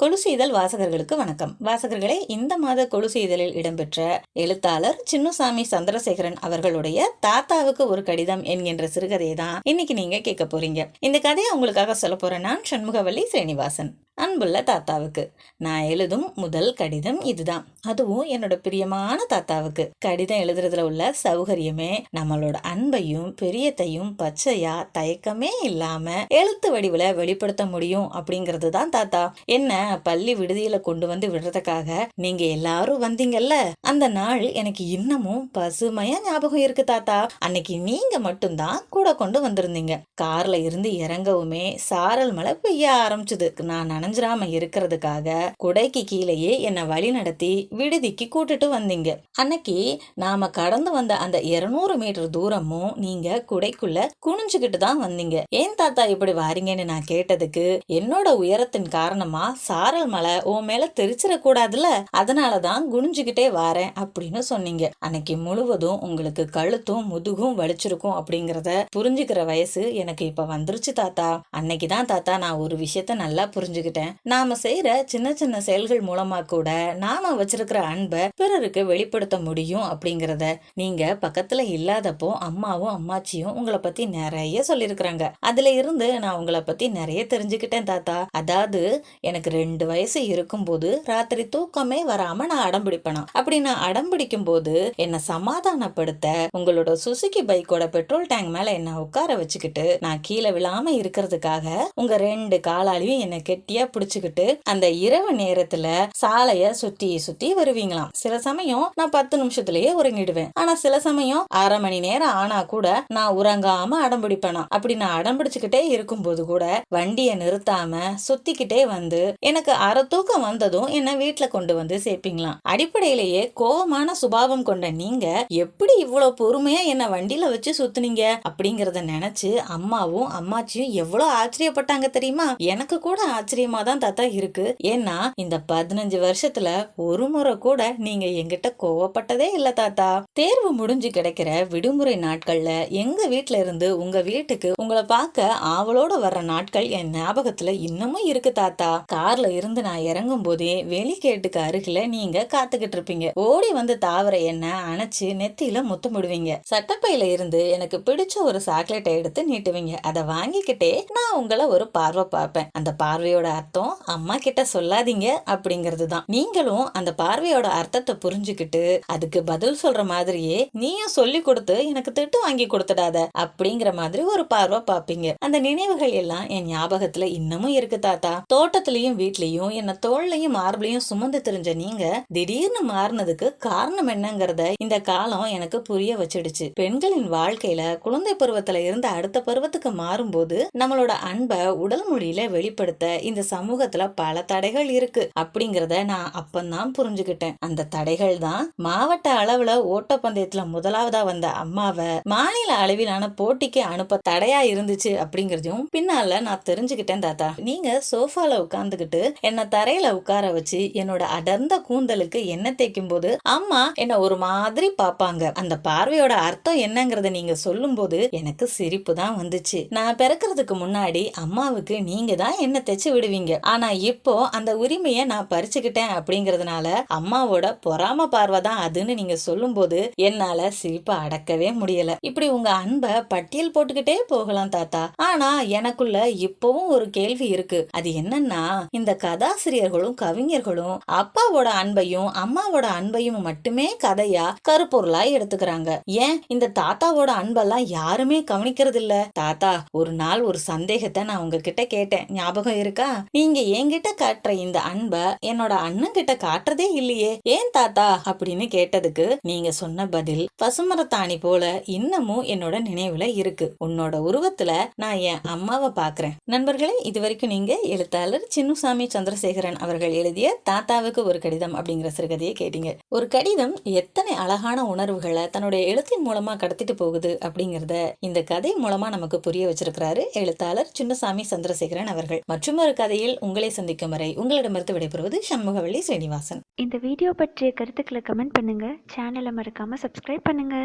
கொலுசு இதழ் வாசகர்களுக்கு வணக்கம். வாசகர்களே இந்த மாத கொலுசு இதழில் இடம்பெற்ற எழுத்தாளர் சின்னுசாமி சந்திரசேகரன் அவர்களுடைய தாத்தாவுக்கு ஒரு கடிதம் என்கின்ற சிறுகதையை தான் இன்னைக்கு நீங்க கேட்க போறீங்க. இந்த கதையை உங்களுக்காக சொல்ல போறேன் நான் சண்முகவல்லி ஸ்ரீனிவாசன். அன்புள்ள தாத்தாவுக்கு. நான் எழுதும் முதல் கடிதம் இதுதான். அதுவும் என்னோட பிரியமான தாத்தாவுக்கு. கடிதம் எழுதுறதுல உள்ள சௌகரியமே நம்மளோட அன்பையும் பெரியத்தையும் பச்சையா தயக்கமே இல்லாம எழுத்து வடிவுல வெளிப்படுத்த முடியும் அப்படிங்கிறது தான் தாத்தா. என்ன பள்ளி விடுதியில கொண்டு வந்து விடுறதுக்காக நீங்க எல்லாரும் வந்தீங்கல்ல? அந்த நாள் எனக்கு இன்னமும் பசுமையா ஞாபகம் இருக்கு தாத்தா. அன்னைக்கு நீங்க மட்டும்தான் கூட கொண்டு வந்திருந்தீங்க. கார்ல இருந்து இறங்கவுமே சாரல் மழை பெய்ய ஆரம்பிச்சது. நான் நனைஞ்சிராம இருக்கிறதுக்காக குடைக்கு கீழேயே என்னை வழி நடத்தி விடுதிக்கு கூட்டிட்டு வந்தீங்க. அன்னைக்கு நாம கடந்து வந்த அந்த இருநூறு மீட்டர் தூரமும் நீங்க குடைக்குள்ள குனிஞ்சுக்கிட்டு தான் வந்தீங்க. ஏன் தாத்தா இப்படி வாரீங்கன்னு நான் கேட்டதுக்கு என்னோட உயரத்தின் காரணமா சாரல் மலை உன் மேல தெரிச்சிடக்கூடாதுல்ல அதனாலதான் குனிஞ்சுக்கிட்டே வாரேன் அப்படின்னு சொன்னீங்க. அன்னைக்கு முழுவதும் உங்களுக்கு கழுத்தும் முதுகும் வலிச்சிருக்கும் அப்படிங்கறத புரிஞ்சுக்கிற வயசு எனக்கு இப்ப வந்துருச்சு தாத்தா. அன்னைக்குதான் தாத்தா நான் ஒரு விஷயத்த நல்லா புரிஞ்சுக்கிட்டேன். நாம செய்யற சின்ன சின்ன செயல்கள் மூலமா கூட நாம வச்சிருக்கிற அன்பை பிறருக்கு வெளிப்படுத்த முடியும் அப்படிங்கறத நீங்க பக்கத்துல இல்லாதப்போ அம்மாவும் அம்மாச்சியும் உங்களை பத்தி நிறைய சொல்லியிருக்கிறாங்க அதுல இருந்து நான் உங்களை பத்தி நிறைய தெரிஞ்சுக்கிட்டேன் தாத்தா. அதாவது எனக்கு ரெண்டு வயசு இருக்கும்போது ராத்திரி தூக்கமே வராம நான் அடம்பிடிப்பேனா அப்படி நான் அடம்பிடிக்கும் போது என்னை சமாதானப்படுத்த உங்களோட சுசுகி பைக்கோட பெட்ரோல் டேங்க் மேல என்ன உட்கார வச்சுக்கிட்டு நான் கீழே விழாம இருக்கிறதுக்காக உங்க ரெண்டு காலாலையும் என்னை கெட்டியா பிடிச்சுக்கிட்டு அந்த இரவு நேரத்துல சாலைய சுத்தி சுத்தி வருவீங்களாம். சில சமயம் நான் பத்து நிமிஷத்துலயே உறங்கிடுவேன். ஆனா சில சமயம் அரை மணி நேரம் ஆனா கூட நான் உறங்காம அடம்பிடிப்பேனா அப்படி நான் அடம்பிடிச்சுக்கிட்டே இருக்கும் இருக்கும்போது கூட வண்டியை நிறுத்தாம சுத்திக்கிட்டே வந்து எனக்கு அரை தூக்கம் வந்ததும் என்ன வீட்டுல கொண்டு வந்து சேர்ப்பீங்களாம். அடிப்படையிலேயே கோபமான சுபாவம் கொண்ட நீங்க எப்படி இவ்வளவு பொறுமையா என்ன வண்டியில வச்சு சுத்துனீங்க அப்படிங்கறத நினைச்சு அம்மாவும் அம்மாச்சியும் எவ்வளவு ஆச்சரியப்பட்டாங்க தெரியுமா? எனக்கு கூட ஆச்சரியமா தான் தாத்தா இருக்கு. ஏன்னா இந்த பதினஞ்சு வருஷத்துல ஒரு முறை கூட நீங்க எங்கிட்ட கோவப்பட்டதே இல்ல தாத்தா. தேர்வு முடிஞ்சு கிடைக்கிற விடுமுறை நாட்கள்ல எங்க வீட்ல இருந்து உங்க வீட்டுக்கு உங்களை பார்க்க ஆவலோட வர்ற நாட்கள் என் ஞாபகத்துல இன்னமும் இருக்கு தாத்தா. கார்ல இருந்து நான் இறங்கும் போதே வெளிக்கேட்டுக்கு அருகில நீங்க காத்துக்கிட்டு இருப்பீங்க. ஓடி வந்து தாவர என்ன அணைச்சு நெத்தியில முத்தமிடுவீங்க சட்டப்பையில இருந்து எனக்கு பிடிச்ச ஒரு சாக்லேட்டை எடுத்து நீட்டுவீங்க. அதை வாங்கிக்கிட்டே நான் உங்களை ஒரு பார்வை பார்ப்பேன். அந்த பார்வையோட அர்த்தம் அம்மா கிட்ட சொல்லாதீங்க அப்படிங்கிறது தான். நீங்களும் அந்த பார்வையோட அர்த்தத்தை புரிஞ்சுக்கிட்டு அதுக்கு பதில் சொல்ற மாதிரியே நீயும் சொல்லி கொடுத்து எனக்கு திட்டு வாங்கி கொடுத்துடாத அப்படிங்கிற மாதிரி ஒரு பார்வை பாப்பீங்க அந்த நினைவுகள் எல்லாம் என் ஞாபகத்துல இன்னமும் இருக்கு தாத்தா. தோட்டத்திலயும் வீட்லயும் என்ன தோல்லையும் மார்பிளையும் சுமந்து தெரிஞ்ச நீங்க திடீர்னு மாறினதுக்கு காரணம் என்னங்கறத இந்த காலம் எனக்கு புரிய வச்சிடுச்சு. பெண்களின் வாழ்க்கையில குழந்தை பருவத்துல இருந்து அடுத்த பருவத்துக்கு மாறும்போது நம்மளோட அன்பை உடல் மொழியில வெளிப்படுத்த இந்த சமூகத்துல பல தடைகள் இருக்கு. அப்படிங்கறத நான் அப்பந்தான் புரிஞ்சுக்கிட்டேன் அந்த தடைகள் தான் மாவட்ட அளவுல ஓட்டப்பந்தயத்துல முதலாவதா வந்த அம்மாவை மாநில அளவிலான போட்டிக்கு அனுப்ப தடையா இருந்துச்சு அப்படிங்கறதையும் பின்னால நான் தெரிஞ்சுக்கிட்டேன் தாத்தா. நீங்க சோஃபால உட்கார்ந்துகிட்டு என்ன தரையில உட்கார வச்சு என்னோட அடர்ந்த கூந்தலுக்கு எண்ணெய் தேய்க்கும் போது அம்மா என்ன ஒரு மாதிரி பாப்பாங்க அந்த பார்வையோட அர்த்தம் என்னங்கறத நீங்க சொல்லும் போது எனக்கு சிரிப்பு தான் வந்துச்சு. நான் பிறக்கிறதுக்கு முன்னாடி அம்மாவுக்கு நீங்க தான் என்ன தைச்சு விடுவீங்க. ஆனா இப்போ அந்த உரிமையை நான் பறிச்சுக்கிட்டேன் அப்படிங்கறதுனால அம்மாவோட பொறாம பார்வை தான் அதுன்னு நீங்க சொல்லும் போது என்னால சிரிப்பை அடக்கவே முடியல. இப்படி உங்க அன்பை பட்டியல் போட்டுக்கிட்டே போகலாம் தாத்தா. ஆனா எனக்குள்ள இப்பவும் ஒரு கேள்வி இருக்கு. அது என்னன்னா இந்த கதாசிரியர்களும் கவிஞர்களும் அப்பாவோட அன்பையும் அம்மாவோட அன்பையும் மட்டுமே கதையா கருப்பொருளா எடுத்துக்கிறாங்க. ஏன்? இந்த தாத்தாவோட அன்பெல்லாம் யாருமே கவனிக்கிறது இல்ல தாத்தா ஒரு நாள் ஒரு சந்தேகத்தை நான் உங்ககிட்ட கேட்டேன். ஞாபகம் இருக்கா? நீங்க என்கிட்ட காட்டுற இந்த அன்பை என்னோட அண்ணன் கிட்ட காட்டுறதே இல்லையே. ஏன் தாத்தா? அப்படின்னு கேட்டதுக்கு நீங்க சொன்ன பதில் பசுமரத்தாணி போல இன்னமும் என்னோட நினைவுல இருக்கு. உன்னோட உருவத்துல நான் என் அம்மாவை பாக்குறேன். நண்பர்களே இது வரைக்கும் நீங்க எழுத்தாளர் சின்னுசாமி சந்திரசேகரன் அவர்கள் எழுதிய தாத்தாவுக்கு ஒரு கடிதம் அப்படிங்கிற சிறுகதையை கேட்டீங்க. ஒரு கடிதம் எத்தனை அழகான உணர்வுகளை தன்னுடைய எழுத்தின் மூலமா கடத்திட்டு போகுது அப்படிங்கறத இந்த கதை மூலமா நமக்கு புரிய வச்சிருக்கிறாரு எழுத்தாளர் சின்னசாமி சந்திரசேகரன் அவர்கள். மற்றும் ஒரு கதை வழியில் உங்களை சந்திக்கும் வரை உங்களிடமிருந்து விடைபெறுவது சண்முகவள்ளி ஸ்ரீனிவாசன். இந்த வீடியோ பற்றிய கருத்துக்களை கமெண்ட் பண்ணுங்க. சேனலை மறக்காம சப்ஸ்கிரைப் பண்ணுங்க.